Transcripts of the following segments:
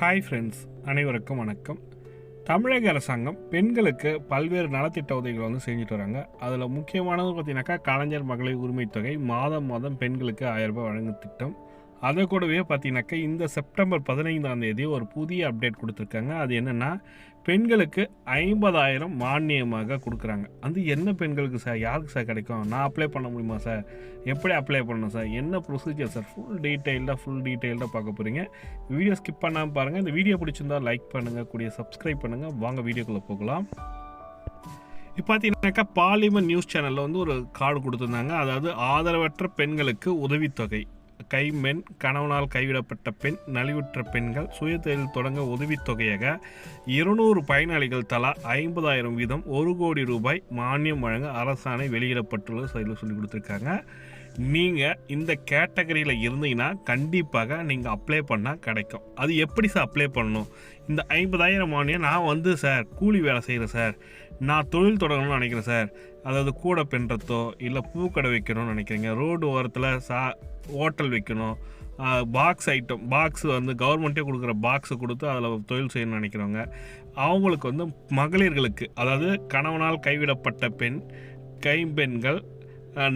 Hi friends அனைவருக்கும் வணக்கம். தமிழக அரசாங்கம் பெண்களுக்கு பல்வேறு நலத்திட்ட உதவிகள் வந்து செஞ்சுட்டு வராங்க. அதில் முக்கியமானது பார்த்தீங்கன்னாக்கா கலைஞர் மகளிர் உரிமைத் தொகை மாதம் மாதம் பெண்களுக்கு ஆயிரம் ரூபாய் வழங்கும் திட்டம். அதை கூடவே பார்த்தீங்கன்னாக்கா இந்த செப்டம்பர் பதினைந்தாம் தேதி ஒரு புதிய அப்டேட் கொடுத்துருக்காங்க. அது என்னென்னா பெண்களுக்கு ஐம்பதாயிரம் மானியமாக கொடுக்குறாங்க. அது என்ன பெண்களுக்கு சார் யாருக்கு சார் கிடைக்கும்? நான் அப்ளை பண்ண முடியுமா சார்? எப்படி அப்ளை பண்ணணும் சார்? என்ன ப்ரொசீஜர் சார்? ஃபுல் டீட்டெயில்டாக ஃபுல் டீட்டெயில்டாக பார்க்க போகிறீங்க வீடியோ ஸ்கிப் பண்ணாமல் பாருங்கள் இந்த வீடியோ பிடிச்சிருந்தா லைக் பண்ணுங்கள் கூடிய சப்ஸ்கிரைப் பண்ணுங்கள் வாங்க வீடியோக்குள்ளே போகலாம். இப்போ பார்த்தீங்கன்னாக்கா பாலிமர் நியூஸ் சேனலில் வந்து ஒரு கார்டு கொடுத்துருந்தாங்க. அதாவது ஆதரவற்ற பெண்களுக்கு உதவித்தொகை. கைமென் கணவனால் கைவிடப்பட்ட பெண் நலிவுற்ற பெண்கள் சுயதொழில் தொடங்க உதவித்தொகையாக இருநூறு பயனாளிகள் தலா ஐம்பதாயிரம் வீதம் ஒரு கோடி ரூபாய் மானியம் வழங்க அரசாணை வெளியிடப்பட்டுள்ளது. சொல்லி சொல்லி கொடுத்துருக்காங்க. நீங்கள் இந்த கேட்டகரியில் இருந்தீங்கன்னா கண்டிப்பாக நீங்கள் அப்ளை பண்ணால் கிடைக்கும். அது எப்படி சார் அப்ளை பண்ணணும்? இந்த ஐம்பதாயிரம் மானியம் நான் வந்து சார் கூலி வேலை செய்கிறேன் சார் நான் தொழில் தொடங்கணும்னு நினைக்கிறேன் சார் அதாவது கூடை பின்றத்தோ இல்லை பூக்கடை வைக்கணும்னு நினைக்கிறீங்க. ரோடு ஓரத்தில் சா ஹோட்டல் வைக்கணும். பாக்ஸ் ஐட்டம் பாக்ஸ் வந்து கவர்மெண்ட்டே கொடுக்குற பாக்ஸை கொடுத்து அதில் தொழில் செய்யணும்னு நினைக்கிறவங்க அவங்களுக்கு வந்து மகளிர்களுக்கு அதாவது கணவனால் கைவிடப்பட்ட பெண் கைம்பெண்கள்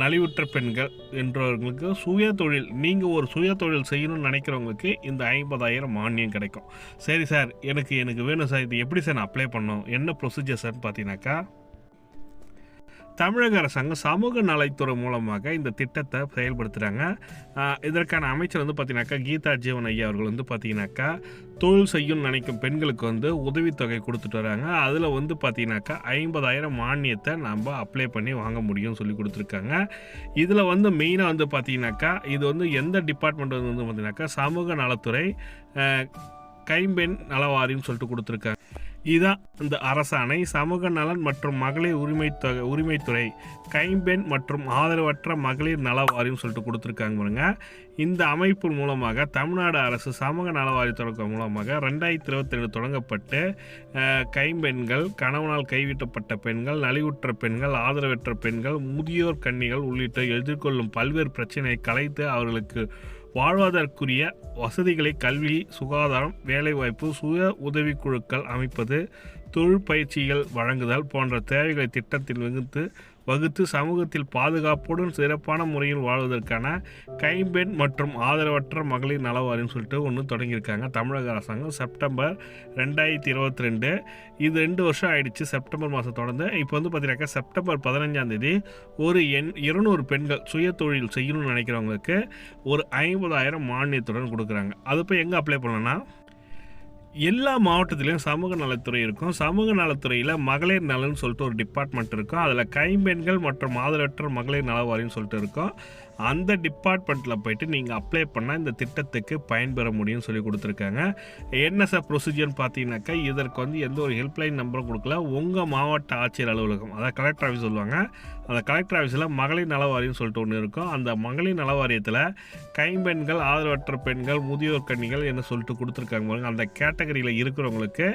நலிவுற்ற பெண்கள் என்றவர்களுக்கு சுய தொழில் நீங்கள் ஒரு சுய தொழில் செய்யணும்னு நினைக்கிறவங்களுக்கு இந்த ஐம்பதாயிரம் மானியம் கிடைக்கும். சரி சார் எனக்கு எனக்கு வேணும் சார் இது எப்படி சார் நான் அப்ளை பண்ணணும்? என்ன ப்ரொசீஜர் சார்னு பார்த்தீங்கன்னாக்கா தமிழக அரசாங்கம் சமூக நலத்துறை மூலமாக இந்த திட்டத்தை செயல்படுத்துகிறாங்க இதற்கான அமைச்சர் வந்து பார்த்தீங்கன்னாக்கா கீதா ஜீவன் ஐயா அவர்கள் வந்து பார்த்தீங்கன்னாக்கா தொழில் செய்யும் நினைக்கும் பெண்களுக்கு வந்து உதவித்தொகை கொடுத்துட்டு வராங்க. அதில் வந்து பார்த்தீங்கன்னாக்கா ஐம்பதாயிரம் மானியத்தை நம்ம அப்ளை பண்ணி வாங்க முடியும்னு சொல்லி கொடுத்துருக்காங்க. இதில் வந்து மெயினாக வந்து பார்த்தீங்கன்னாக்கா இது வந்து எந்த டிபார்ட்மெண்ட் வந்து பார்த்தீங்கன்னாக்கா சமூக நலத்துறை கைம்பெண் நலவாரின்னு சொல்லிட்டு கொடுத்துருக்காங்க. இதுதான் இந்த அரசாணை. சமூக நலன் மற்றும் மகளிர் உரிமை தொகை உரிமைத்துறை கைம்பெண் மற்றும் ஆதரவற்ற மகளிர் நல வாரியம் சொல்லிட்டு கொடுத்துருக்காங்க பாருங்க. இந்த அமைப்பு மூலமாக தமிழ்நாடு அரசு சமூக நலவாரியத்துறை மூலமாக ரெண்டாயிரத்தி இருபத்தி ரெண்டு தொடங்கப்பட்டு கைம்பெண்கள் கணவனால் கைவிட்டப்பட்ட பெண்கள் நலிவுற்ற பெண்கள் ஆதரவற்ற பெண்கள் முதியோர் கன்னிகள் உள்ளிட்ட எதிர்கொள்ளும் பல்வேறு பிரச்சனையை கலைத்து அவர்களுக்கு வாழ்வதற்குரிய வசதிகளை கல்வி சுகாதாரம் வேலைவாய்ப்பு சுய உதவிக்குழுக்கள் அமைப்பது தொழில் பயிற்சிகள் வழங்குதல் போன்ற தேவைகளை திட்டத்தில் வகுத்து வகுத்து சமூகத்தில் பாதுகாப்புடன் சிறப்பான முறையில் வாழ்வதற்கான கைம்பெண் மற்றும் ஆதரவற்ற மகளிர் நலவாரின்னு சொல்லிட்டு ஒன்று தொடங்கியிருக்காங்க. தமிழக அரசாங்கம் செப்டம்பர் ரெண்டாயிரத்தி இருபத்தி ரெண்டு. இது ரெண்டு வருஷம் ஆயிடுச்சு செப்டம்பர் மாதம் தொடர்ந்து. இப்போ வந்து பார்த்தீங்கன்னாக்கா செப்டம்பர் பதினஞ்சாம் தேதி ஒரு எண் இருநூறு பெண்கள் சுய தொழில் செய்யணும்னு நினைக்கிறவங்களுக்கு ஒரு ஐம்பதாயிரம் மானியத்துடன் கொடுக்குறாங்க. அது போய் எங்கே அப்ளை பண்ணலன்னா எல்லா மாவட்டத்திலையும் சமூக நலத்துறை இருக்கும். சமூக நலத்துறையில் மகளிர் நலன் சொல்லிட்டு ஒரு டிபார்ட்மெண்ட் இருக்கும். அதில் கைம்பெண்கள் மற்றும் ஆதரவற்ற மகளிர் நல வாரியம் சொல்லிட்டு இருக்கும். அந்த டிபார்ட்மெண்ட்டில் போயிட்டு நீங்கள் அப்ளை பண்ணால் இந்த திட்டத்துக்கு பயன்பெற முடியும்னு சொல்லி கொடுத்துருக்காங்க. என்ன சார் ப்ரொசீஜர்னு பார்த்தீங்கன்னாக்கா இதற்கு வந்து எந்த ஒரு ஹெல்ப்லைன் நம்பரும் கொடுக்கல. உங்கள் மாவட்ட ஆட்சியர் அலுவலகம் அதாவது கலெக்டர் ஆஃபீஸ் சொல்லுவாங்க. அந்த கலெக்டர் ஆஃபீஸில் மகளிர் நலவாரியம் சொல்லிட்டு ஒன்று இருக்கும். அந்த மகளிர் நலவாரியத்தில் கைம்பெண்கள் ஆதரவற்ற பெண்கள் முதியோர் கண்ணிகள் என்ன சொல்லிட்டு கொடுத்துருக்காங்க பாருங்கள் அந்த கேட்டகரியில் இருக்கிறவங்களுக்கு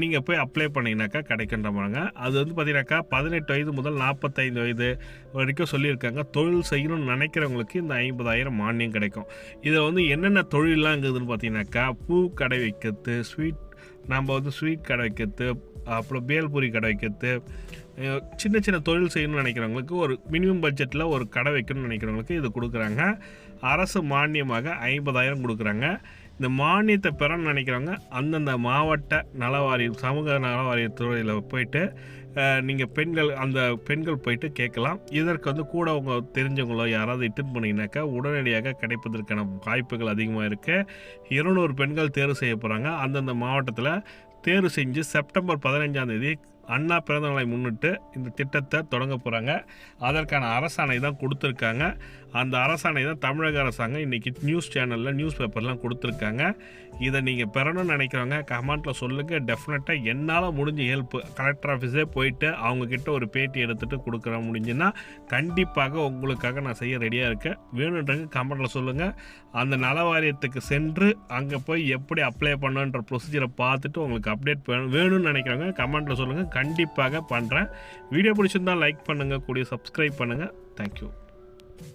நீங்கள் போய் அப்ளை பண்ணிங்கனாக்கா கிடைக்கின்ற பாருங்க. அது வந்து பார்த்தீங்கன்னாக்கா பதினெட்டு வயது முதல் நாற்பத்தைந்து வயது வரைக்கும் சொல்லியிருக்காங்க. தொழில் செய்யணும்னு நினைக்கிறவங்களுக்கு இந்த ஐம்பதாயிரம் மானியம் கிடைக்கும். இதில் வந்து என்னென்ன தொழிலெலாம் இருக்குதுன்னு பார்த்தீங்கன்னாக்கா பூ கடை வைக்கிறது ஸ்வீட் நம்ம வந்து ஸ்வீட் கடை வைக்கிறது அப்புறம் பேல்பூரி கடை வைக்கிறது சின்ன சின்ன தொழில் செய்யணும்னு நினைக்கிறவங்களுக்கு ஒரு மினிமம் பட்ஜெட்டில் ஒரு கடை வைக்கணும்னு நினைக்கிறவங்களுக்கு இது கொடுக்குறாங்க. அரசு மானியமாக ஐம்பதாயிரம் கொடுக்குறாங்க. இந்த மானியத்தை பெறணும்னு நினைக்கிறவங்க அந்தந்த மாவட்ட நலவாரியம் சமூக நலவாரியத்துறையில் போயிட்டு நீங்கள் பெண்கள் அந்த பெண்கள் போயிட்டு கேட்கலாம். இதற்கு வந்து கூட அவங்க தெரிஞ்சவங்களோ யாராவது இட்டுன்னு போனீங்கன்னாக்கா உடனடியாக கிடைப்பதற்கான வாய்ப்புகள் அதிகமாக இருக்குது இருநூறு பெண்கள் தேர்வு செய்ய போகிறாங்க அந்தந்த மாவட்டத்தில் தேர்வு செஞ்சு செப்டம்பர் பதினைஞ்சாம் தேதி அண்ணா பிறந்தநாளை முன்னிட்டு இந்த திட்டத்தை தொடங்க போகிறாங்க அதற்கான அரசாணை தான் கொடுத்துருக்காங்க. அந்த அரசாணை தான் தமிழக அரசாங்கம் இன்றைக்கி நியூஸ் சேனலில் நியூஸ் பேப்பர்லாம் கொடுத்துருக்காங்க. இதை நீங்கள் பெறணும்னு நினைக்கிறவங்க கமெண்ட்டில் சொல்லுங்கள் டெஃபினட்டாக என்னால் முடிஞ்ச ஹெல்ப் கலெக்டர் ஆஃபீஸே போயிட்டு அவங்கக்கிட்ட ஒரு பேட்டி எடுத்துகிட்டு கொடுக்குற முடிஞ்சுன்னா கண்டிப்பாக உங்களுக்காக நான் செய்ய ரெடியாக இருக்கேன். வேணுன்றது கமெண்ட்டில் சொல்லுங்கள் அந்த நல வாரியத்துக்கு சென்று அங்கே போய் எப்படி அப்ளை பண்ணுன்ற ப்ரொசீஜரை பார்த்துட்டு உங்களுக்கு அப்டேட் வேணும்னு நினைக்கிறவங்க கமெண்ட்டில் சொல்லுங்கள் கண்டிப்பாக பண்ணுறேன். வீடியோ பிடிச்சிருந்தால் லைக் பண்ணுங்கள் கூடிய சப்ஸ்கிரைப் பண்ணுங்கள் தேங்க்யூ